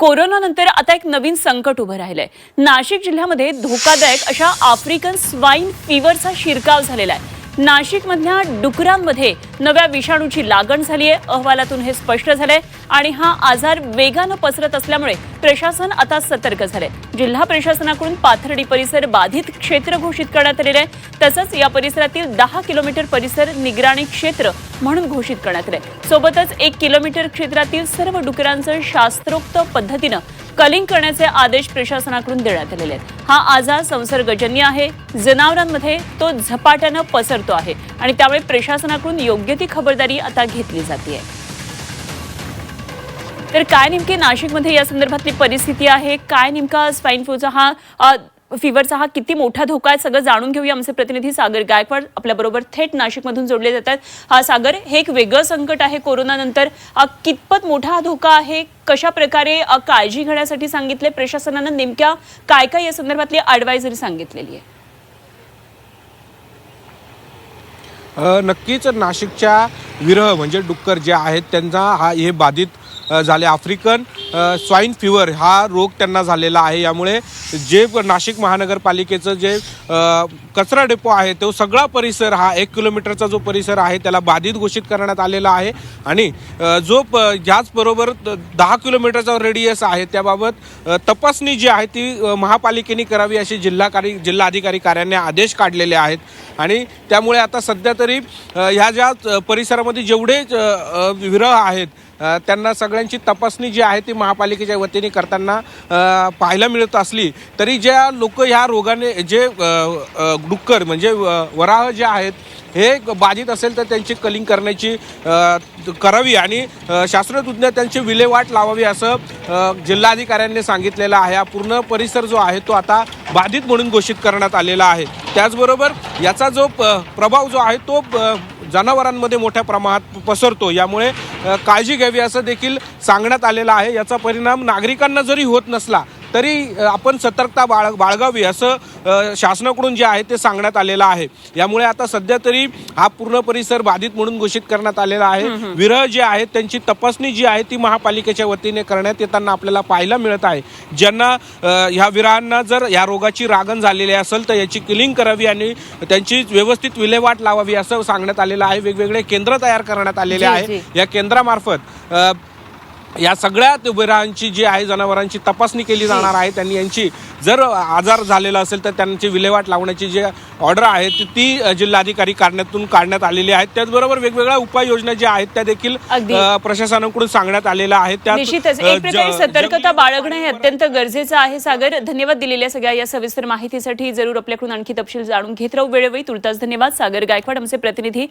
कोरोनानंतर आता एक नवीन संकट उभं राहिलंय. नाशिक जिल्ह्यामध्ये धोकादायक अशा आफ्रिकन स्वाईन फिवरचा शिरकाव झालेला आहे. नाशिकमधल्या डुकरांमध्ये नव्या विषाणूची लागण झाली आहे अहवालातून हे स्पष्ट झालंय आणि हा आजार वेगानं पसरत असल्यामुळे प्रशासन आता सतर्क झालंय. जिल्हा प्रशासनाकडून पाथर्डी परिसर बाधित क्षेत्र घोषित करण्यात आलेलं आहे. तसंच या परिसरातील दहा किलोमीटर परिसर निगराणी क्षेत्र म्हणून घोषित करण्यात आलंय. सोबतच एक किलोमीटर क्षेत्रातील सर्व डुकरांचं शास्त्रोक्त पद्धतीनं कलिंग करण्याचे आदेश प्रशासनाकडून देण्यात आलेले आहेत. हा आजार संसर्गजन्य आहे. जनावरांमध्ये तो झपाट्यानं पसरतो आहे आणि त्यामुळे प्रशासनाकडून योग्य ती खबरदारी आता घेतली जाते. तर काय नेमकी नाशिकमध्ये या संदर्भातली परिस्थिती आहे? काय नेमका स्वाईन फ्लूचा हा अ, फिवरचा हा किती मोठा धोका आहे सगळं जाणून घेऊया आमचे प्रतिनिधी सागर गायकवाड. आपल्याबरोबर थेट नाशिकमधून जोडले जातात. हा सागर हे एक वेगळं संकट आहे कोरोनानंतर. कितपत मोठा हा धोका आहे? कशा प्रकारे काळजी घेण्यासाठी सांगितले प्रशासनानं नेमक्या काय काय या संदर्भातली ॲडवायझरी सांगितलेली आहे? नक्कीच नाशिकच्या विरह म्हणजे डुक्कर जे आहेत त्यांचा हा हे बाधित झाले आफ्रिकन स्वाईन फिवर. हा रोग त्यांना झालेला आहे. यामुळे जे नाशिक महानगरपालिकेचं जे कचरा डेपो आहे तो सगळा परिसर हा एक किलोमीटरचा जो परिसर आहे त्याला बाधित घोषित करण्यात आलेला आहे. आणि जो प ह्याचबरोबर द- दहा किलोमीटरचा रेडियस आहे त्याबाबत तपासणी जी आहे ती महापालिकेने करावी अशी जिल्हाकारी जिल्हाधिकारी कार्याने आदेश काढलेले आहेत. आणि त्यामुळे आता सध्या तरी ह्या ज्या परिसरामध्ये जेवढे विरह आहेत त्यांना सगळ्यांची तपासणी जी आहे ती महापालिकेच्या वतीने करताना पाहायला मिळत असली तरी ज्या लोक ह्या रोगाने जे डुक्कर म्हणजे वराह जे आहेत हे बाधित असेल तर त्यांची कलिंग करण्याची करावी आणि शास्त्रज्ञ त्यांची विल्हेवाट लावावी असं जिल्हाधिकाऱ्यांनी सांगितलेलं आहे. हा पूर्ण परिसर जो आहे तो आता बाधित म्हणून घोषित करण्यात आलेला आहे. त्याचबरोबर याचा जो प- प्रभाव जो आहे तो जनावरांमध्ये मोठ्या प्रमाणात पसरतो. यामुळे काळजी घ्यावी असं देखील सांगण्यात आलेलं आहे. याचा परिणाम नागरिकांना जरी होत नसला तरी आपण सतर्कता बाळ बाळगावी असं शासनाकडून जे आहे ते सांगण्यात आलेलं आहे. यामुळे आता सध्या तरी हा पूर्ण परिसर बाधित म्हणून घोषित करण्यात आलेला आहे. विरह जे आहेत त्यांची तपासणी जी आहे ती महापालिकेच्या वतीने करण्यात येताना आपल्याला पाहायला मिळत आहे. ज्यांना ह्या विरहांना जर या रोगाची रागण झालेली असेल तर याची किलिंग करावी आणि त्यांची व्यवस्थित विल्हेवाट लावावी असं सांगण्यात आलेलं आहे. वेगवेगळे केंद्र तयार करण्यात आलेले आहे. या केंद्रामार्फत या सगळ्या विरांची जी आहे जनावरांची तपासणी केली जाणार आहे त्यांनी यांची जर आजार झालेला असेल तर त्यांची विल्हेवाट लावण्याची जी ऑर्डर आहे ती- ती जिल्हाधिकारी कारण्यातून काढण्यात आलेली आहेत त्याचबरोबर वेगवेगळ्या उपाययोजना ज्या आहेत त्या देखील प्रशासनाकडून सांगण्यात आलेल्या आहेत. ज- सतर्कता बाळगणं हे अत्यंत गरजेचं आहे. सागर धन्यवाद दिलेल्या सगळ्या या सविस्तर माहितीसाठी. जरूर आपल्याकडून आणखी तपशील जाणून घेत राहू. वेळोवेळी तुर्तास धन्यवाद. सागर गायकवाड आमचे प्रतिनिधी.